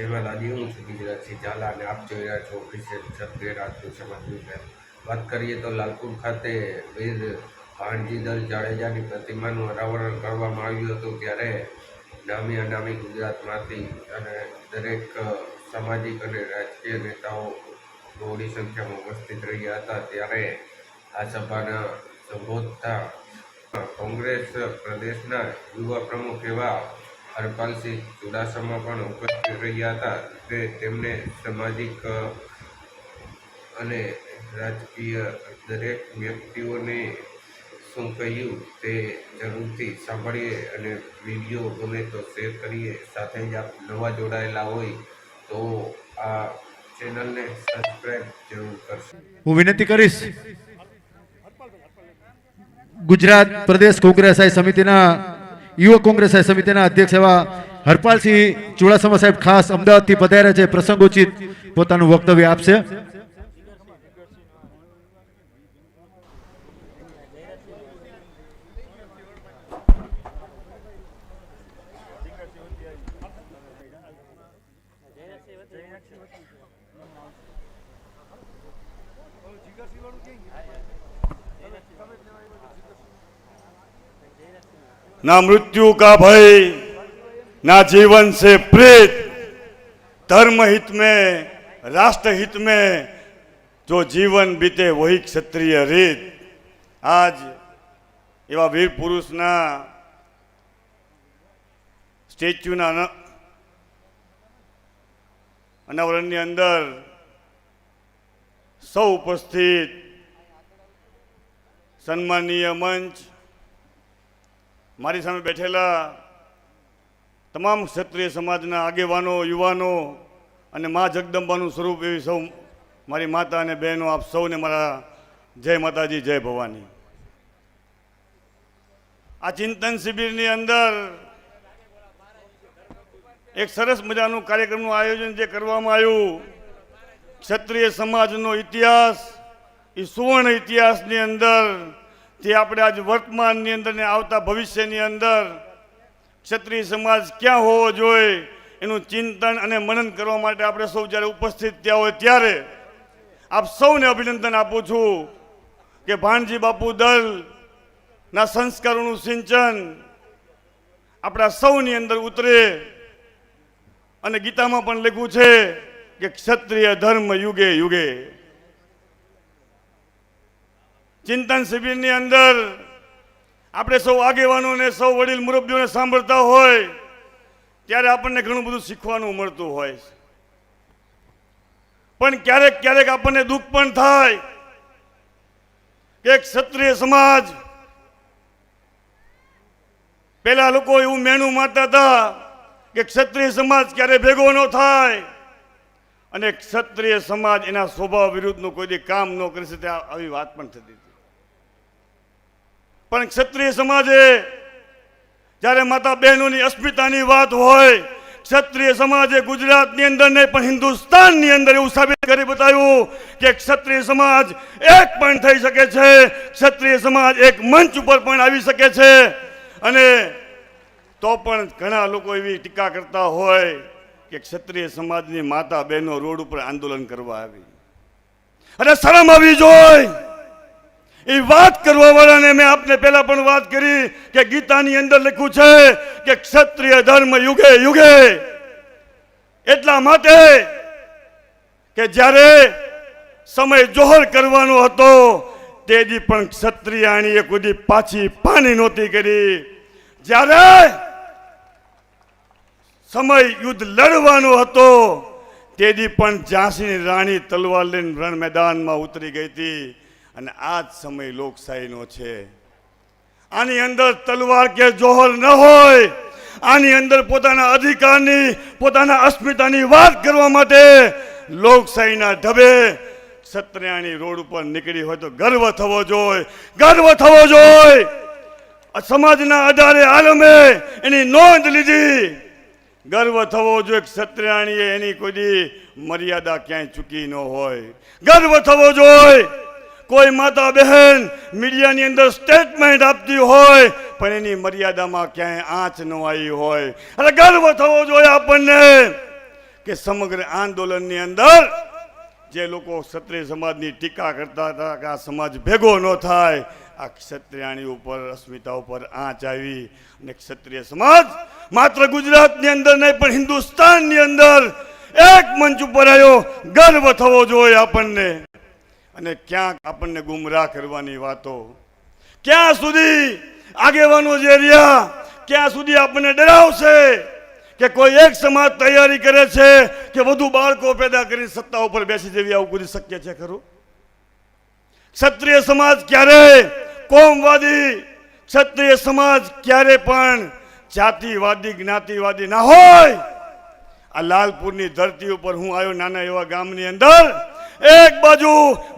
દાદી હું છું ગુજરાતથી ઝાલા અને આપ જોઈ રહ્યા છો ઓફિસિયલ ક્ષત્રિય રાજપૂત સમાજ વાત કરીએ તો લાલપુર ખાતે વીર ભાણજીદલ જાડેજાની પ્રતિમાનું અનાવરણ કરવામાં આવ્યું હતું ત્યારે નામી અનામી ગુજરાતમાંથી અને દરેક સામાજિક અને રાજકીય નેતાઓ બહોળી સંખ્યામાં ઉપસ્થિત રહ્યા હતા ત્યારે આ સભાના સંબોધતા કોંગ્રેસ પ્રદેશના યુવા પ્રમુખ એવા હરપાલસિંહ ચુડાસમા પણ ઉપસ્થિત રહ્યા હતા. તે તેમને સામાજિક અને રાજકીય દરેક વ્યક્તિઓને શું કહ્યું તે જરૂરથી સાંભળીએ અને વીડિયો ગમે તો શેર કરીએ. સાથે જ આપ નવા જોડાયેલા હોય તો આ ચેનલને સબસ્ક્રાઈબ જરૂર કરશો. હું વિનંતી કરીશ, ગુજરાત પ્રદેશ કોંગ્રેસ સમિતિના યુવક કોંગ્રેસ સમિતિના અધ્યક્ષ એવા હરપાલસિંહ ચુડાસમા સાહેબ ખાસ અમદાવાદથી પધાર્યા છે. પ્રસંગોચિત પોતાનું વક્તવ્ય આપશે. ना मृत्यु का भय ना जीवन से प्रेत धर्म हित में राष्ट्र हित में जो जीवन बीते वही ક્ષત્રિય રીત આજ એવા વીર પુરુષના સ્ટેચ્યુના અન- અનાવરણની અંદર સૌ ઉપસ્થિત સન્માનીય મંચ મારી સામે બેઠેલા તમામ ક્ષત્રિય સમાજના આગેવાનો, યુવાનો અને મા જગદંબાનું સ્વરૂપ એવી સૌ મારી માતા અને બહેનો, આપ સૌને મારા જય માતાજી, જય ભવાની. આ ચિંતન શિબિરની અંદર એક સરસ મજાનું કાર્યક્રમનું આયોજન જે કરવામાં આવ્યું, ક્ષત્રિય સમાજનો ઇતિહાસ એ સુવર્ણ ઇતિહાસની અંદર તે આપણે આજ વર્તમાનની અંદર ને આવતા ભવિષ્યની અંદર ક્ષત્રિય સમાજ ક્યાં હોવો જોઈએ, એનું ચિંતન અને મનન કરવા માટે આપણે સૌ જ્યારે ઉપસ્થિત ત્યાં હોય ત્યારે આપ સૌને અભિનંદન આપું છું કે ભાણજી બાપુ દલ ના સંસ્કારોનું સિંચન આપણા સૌની અંદર ઉતરે અને ગીતામાં પણ લખ્યું છે કે ક્ષત્રિય ધર્મ યુગે યુગે. ચિંતન શિબિરની અંદર આપણે સૌ આગેવાનોને સૌ વડીલ મુરબ્બીઓને સાંભળતા હોય, ત્યારે આપણને ઘણું બધું શીખવાનું મળતું હોય છે. પણ ક્યારેક ક્યારેક આપણને દુઃખ પણ થાય કે ક્ષત્રિય સમાજ, પેલા લોકો એવું મેણું મારતા હતા કે ક્ષત્રિય સમાજ ક્યારે ભેગો ન થાય અને ક્ષત્રિય સમાજ એના સ્વભાવ વિરુદ્ધનું કોઈ કામ ન કરી શકે આવી વાત પણ થતી હતી. પણ ક્ષત્રિય સમાજે જ્યારે માતા બહેનોની અસ્મિતાની વાત હોય, ક્ષત્રિય સમાજે ગુજરાતની અંદર નહીં, પણ હિન્દુસ્તાનની અંદર એવું સાબિત કરી બતાવ્યું કે ક્ષત્રિય સમાજ એક પણ થઈ શકે છે, ક્ષત્રિય સમાજ એક મંચ ઉપર પણ આવી શકે છે. અને તો પણ ઘણા લોકો એવી ટીકા કરતા હોય કે ક્ષત્રિય સમાજની માતા બહેનો રોડ ઉપર આંદોલન કરવા આવી. અને શરમ આવી જોઈ એ વાત કરવા વાળાને મેં આપને પહેલા પણ વાત કરી કે ગીતાની અંદર લખ્યું છે કે ક્ષત્રિય ધર્મ યુગે યુગે. એટલા માટે કે જ્યારે સમય જોહર કરવાનો હતો તે દી પણ ક્ષત્રિયાણીએ કુદી પાછી પાણી નહોતી કરી. જ્યારે સમય યુદ્ધ લડવાનો હતો તેથી પણ ઝાંસીની રાણી તલવાર લઈને રણ મેદાનમાં ઉતરી ગઈ હતી. અને આ જ સમય લોકશાહીનો છે. આની અંદર તલવાર કે જોહર ન હોય, આની અંદર પોતાના અધિકારની, પોતાના અસ્મિતાની વાત કરવા માટે લોકશાહીના ઢબે ક્ષત્રિયાણી રોડ ઉપર નીકળી હોય તો ગર્વ થવો જોઈએ ગર્વ થવો જોઈએ સમાજના આધારે આલમે એની નોંધ લીધી. ગર્વ થવો જોઈએ ક્ષત્રિયાણીએ એની કોઈ મર્યાદા ક્યાંય ચૂકી ન હોય. ગર્વ થવો જોઈએ કોઈ માતા બહેન મીડિયાની અંદર સ્ટેટમેન્ટ આપતી હોય, પણ એની મર્યાદામાં ક્યાંય આંચ ન આવી હોય. એટલે ગર્વ થવો જોઈએ આપણને કે સમગ્ર આંદોલનની અંદર જે લોકો ક્ષત્રિય સમાજની ટીકા કરતા હતા કે આ સમાજ ભેગો ન થાય, આ ક્ષત્રિયાણી ઉપર, અસ્મિતા ઉપર આંચ આવી. અને ક્ષત્રિય સમાજ માત્ર ગુજરાતની અંદર નહીં, પણ હિન્દુસ્તાનની અંદર એક મંચ ઉપર આવ્યો. ગર્વ થવો જોઈએ આપણને. અને ક્યાંક આપણને ગુમરાહ કરવાની વાતો. ક્યાં સુધી આગેવાનો જે રહ્યા, ક્યાં સુધી આપણને ડરાવશે કે કોઈ એક સમાજ તૈયારી કરે છે કે વધુ બાળકો પેદા કરી સત્તા ઉપર બેસી જેવી આવું કરી શક્ય છે ખરું? ક્ષત્રિય સમાજ ક્યારે કોમવાદી, ક્ષત્રિય સમાજ ક્યારે પણ જાતિવાદી, જ્ઞાતિવાદી ના હોય. આ લાલપુરની ધરતી ઉપર હું આવ્યો નાના એવા ગામની અંદર એક બાજુ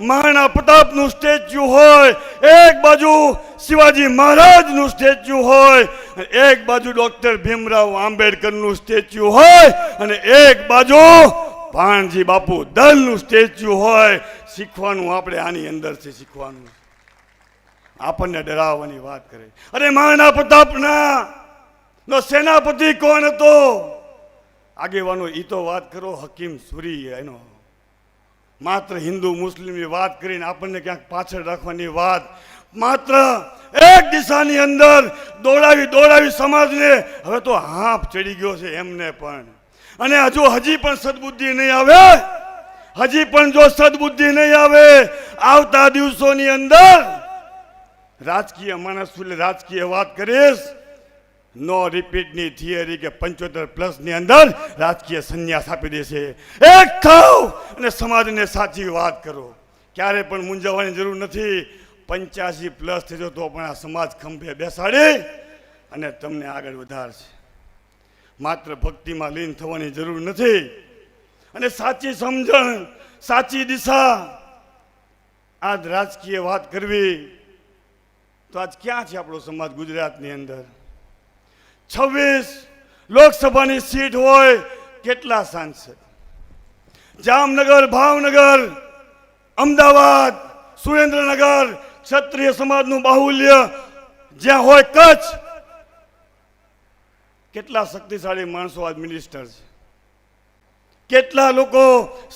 મહારાણા પ્રતાપનું સ્ટેચ્યુ હોય, એક બાજુ શિવાજી મહારાજનું સ્ટેચ્યુ હોય એક બાજુ ડોક્ટર ભીમરાવ આંબેડકરનું સ્ટેચ્યુ હોય, અને એક બાજુ ભાણજી બાપુ દલનું સ્ટેચ્યુ હોય. શીખવાનું આપણે આની અંદરથી શીખવાનું. આપણને ડરાવવાની વાત કરે. અરે મહારાણા પ્રતાપના, નો સેનાપતિ કોણ હતો? આગેવાનો, ઈ તો વાત કરો, હકીમ સુરી એનો. માત્ર હિન્દુ મુસ્લિમની વાત કરીને આપણને ક્યાંક પાછળ રાખવાની વાત. માત્ર એક દિશાની અંદર દોડાવી દોડાવી સમાજને હવે તો હાંફ ચડી ગયો છે એમને પણ. અને હજુ હજી પણ સદબુદ્ધિ નહીં આવે. હજી પણ જો સદબુદ્ધિ નહીં આવે, આવતા દિવસોની અંદર રાજકીય માણસ રાજકીય વાત કરીશ. નો રિપીટની થિયરી કે પંચોતેર પ્લસની અંદર રાજકીય સંન્યાસ આપી દેશે. એક થાવ અને સમાજને સાચી વાત કરો. ક્યારે પણ મૂંઝવવાની જરૂર નથી. પંચ્યાસી પ્લસ થજો તો પણ આ સમાજ ખંભે બેસાડી અને તમને આગળ વધારશે. માત્ર ભક્તિમાં લીન થવાની જરૂર નથી. અને સાચી સમજણ, સાચી દિશા, આજ રાજકીય વાત કરવી, તો આજ ક્યાં છે આપણો સમાજ ગુજરાતની અંદર? છવ્વીસ લોકસભાની સીટ હોય કેટલા સાંસદ? જામનગર, ભાવનગર, અમદાવાદ, સુરેન્દ્રનગર, ક્ષત્રિય સમાજનું બાહુલ્ય જ્યાં હોય કચ્છ. કેટલા શક્તિશાળી માણસો આજ મિનિસ્ટર છે? કેટલા લોકો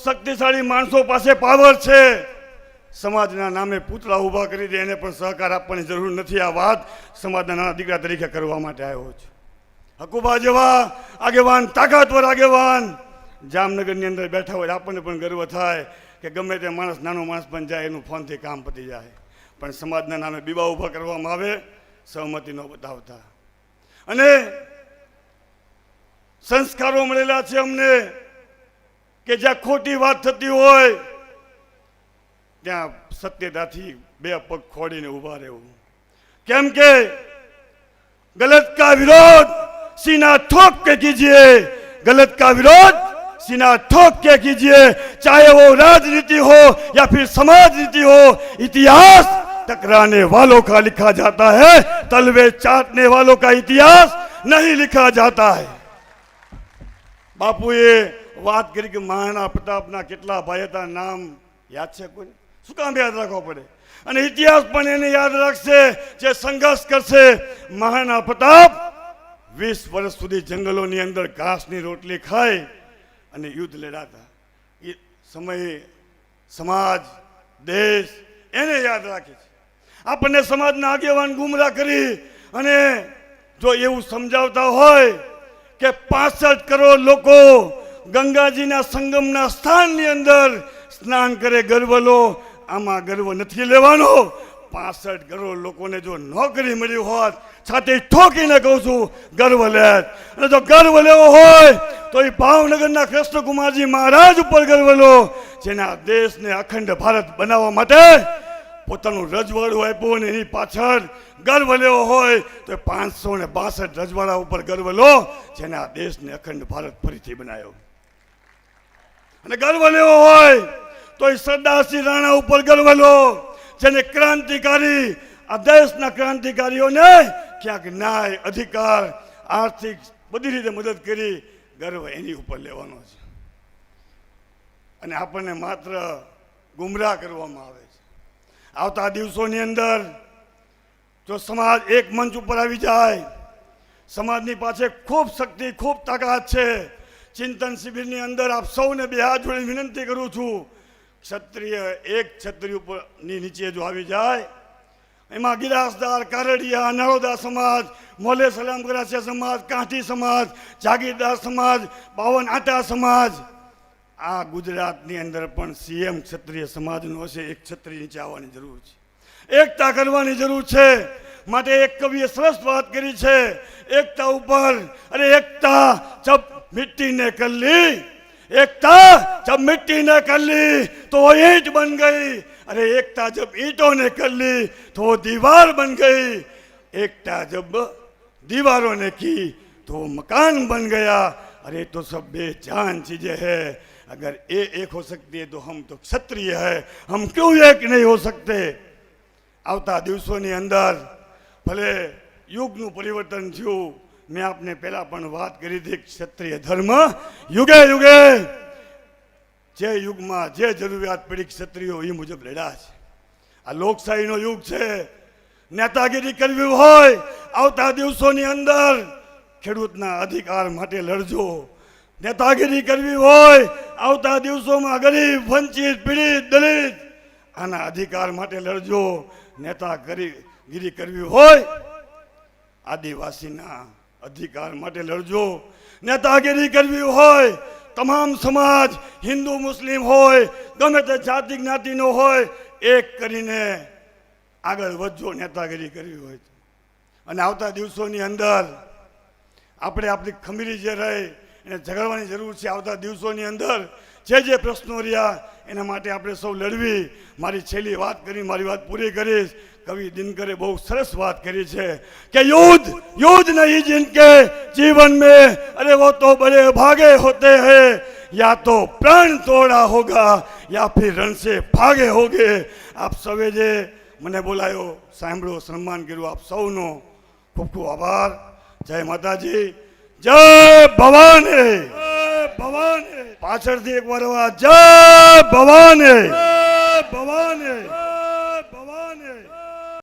શક્તિશાળી માણસો પાસે પાવર છે? સમાજના નામે પૂતળા ઊભા કરી દે, એને પણ સહકાર આપવાની જરૂર નથી. આ વાત સમાજના નાના દીકરા તરીકે કરવા માટે આવ્યો છું. હકુબા જેવા આગેવાન, તાકાતવર આગેવાન. જામનગરની અંદર બેઠા હોય આપણને પણ ગર્વ થાય કે ગમે તે માણસ, નાનો માણસ પણ જાય, એનું ફોનથી કામ પતી જાય. પણ સમાજના નામે બીબા ઊભા કરવામાં આવે સહમતી ન બતાવતા અને સંસ્કારો મળેલા છે અમને કે જ્યાં ખોટી વાત થતી હોય, ત્યાં સત્યતાથી બે પગ ખોડીને ઊભા રહેવું. કેમ કે ગલત વિરોધ सीना ठोक के कीजिए गलत का विरोध सीना ठोक के कीजिए चाहे वो राजनीति हो या फिर समाज नीति हो इतिहास टकराने वालों का लिखा जाता है तलवे चाटने वालों का इतिहास नहीं लिखा जाता है બાપુએ વાત કરી કે મહારાણા પ્રતાપના કેટલા ભાઈ હતા નામ યાદ છે કોઈ શું કામ યાદ રાખવો પડે અને ઇતિહાસ પણ એને યાદ રાખશે જે સંઘર્ષ કરશે મહારાણા પ્રતાપ વીસ વર્ષ સુધી જંગલોની અંદર ઘાસની રોટલી ખાઈ અને યુદ્ધ લડાતા એ સમયે સમાજ, દેશ એને યાદ રાખે છે. આપણને સમાજના આગેવાન ગુમરા કરી અને જો એવું સમજાવતા હોય કે પાસઠ કરોડ લોકો ગંગાજીના સંગમના સ્થાનની અંદર સ્નાન કરે ગર્વ લો આમાં ગર્વ નથી લેવાનો. પાસઠ કરોડ લોકોને જો નોકરી મળી હોત છાતી ઠોકીને કહું છું ગર્વ લે અને જો ગર્વ લેવો હોય તો એ ભાવનગરના કૃષ્ણકુમારજી મહારાજ ઉપર ગર્વ લો જેના દેશને અખંડ ભારત બનાવવા માટે પોતાનું રજવાડું આપ્યું અને એની પાછળ ગર્વ લેવો હોય તો પાંચસો ને બાસઠ રજવાડા ઉપર ગર્વ લો જેને આ દેશને અખંડ ભારત ફરીથી બનાવ્યો. અને ગર્વ લેવો હોય તો એ સરદારસિંહ રાણા ઉપર ગર્વ લો જેને ક્રાંતિકારી, આ દેશના ક્રાંતિકારીઓને ક્યાંક ન્યાય, અધિકાર, આર્થિક બધી રીતે મદદ કરી ગર્વ એની ઉપર લેવાનો છે. અને આપણને માત્ર ગુમરાહ કરવામાં આવે છે. આવતા દિવસોની અંદર જો સમાજ એક મંચ ઉપર આવી જાય, સમાજની પાસે ખૂબ શક્તિ, ખૂબ તાકાત છે. ચિંતન શિબિરની અંદર આપ સૌને બે હાથ જોડી વિનંતી કરું છું, ક્ષત્રિય એક છત્રી ઉપરની નીચે જો આવી જાય એમાં ગિરાસદાર, કારડિયા નળોદા સમાજ, મોલે સલામ ગરાસિયા સમાજ, કાંઠી સમાજ, જાગીરદાર સમાજ, બાવન આટા સમાજ. આ ગુજરાતની અંદર પણ સીએમ ક્ષત્રિય સમાજનો હશે, એક ક્ષત્રિય નીચે આવવાની જરૂર છે. એકતા કરવાની જરૂર છે. માટે એક કવિએ સરસ વાત કરી છે. એકતા ઉપર, અરે એકતા જબ મિટ્ટી ને કલ્લી એકતા જબ મિટ્ટી ને કલ્લી તો ઈંટ બન ગઈ. अरे एकता जब ईंटों ने कर ली तो वो दीवार बन गई एकता जब दीवारों ने की तो वो मकान बन गया अरे तो सब बेजान चीजें हैं अगर ये एक हो सकती है तो हम तो क्षत्रिय है हम क्यों एक नहीं हो सकते આવતા દિવસોની અંદર ભલે યુગનું પરિવર્તન થયું મેં આપને પહેલા પણ વાત કરી હતી કે ક્ષત્રિય ધર્મ યુગે યુગે જે યુગમાં જે જરૂરિયાત પડી ક્ષત્રિયો એ મુજબ લડ્યા છે. આ લોકશાહીનો યુગ છે. નેતાગીરી કરવી હોય, આવતા દિવસોની અંદર ખેડૂતના અધિકાર માટે લડજો. નેતાગીરી કરવી હોય, આવતા દિવસોમાં ગરીબ, વંચિત, પીડિત, દલિત, આના અધિકાર માટે લડજો. નેતાગીરી કરવી હોય, આદિવાસીના અધિકાર માટે લડજો. નેતાગીરી કરવી હોય તમામ સમાજ હિન્દુ, મુસ્લિમ હોય, ગમે તે જાતિ, જ્ઞાતિનો હોય, એક કરીને આગળ વધજો, નેતાગીરી કરવી હોય. અને આવતા દિવસોની અંદર આપણે આપણી ખમીરી જે રહી, એને ઝઘડવાની જરૂર છે આવતા દિવસોની અંદર જે જે પ્રશ્નો રહ્યા એના માટે આપણે સૌ લડવી મારી છેલ્લી વાત કરી મારી વાત પૂરી કરીશ કવિ દિનકરે બહુ સરસ વાત કરી છે કે युद्ध युद्ध नहीं जिनके जीवन में अरे वो तो बड़े भागे होते हैं या तो प्राण तोड़ा होगा या फिर रण से भागे होगे આપ સૌએ જે મને બોલાયો સાંભળ્યો સન્માન કર્યું આપ સૌનો ખૂબ ખૂબ આભાર જય માતાજી જય ભવાની જય ભવાની પાછળથી એક વાર જય ભવાની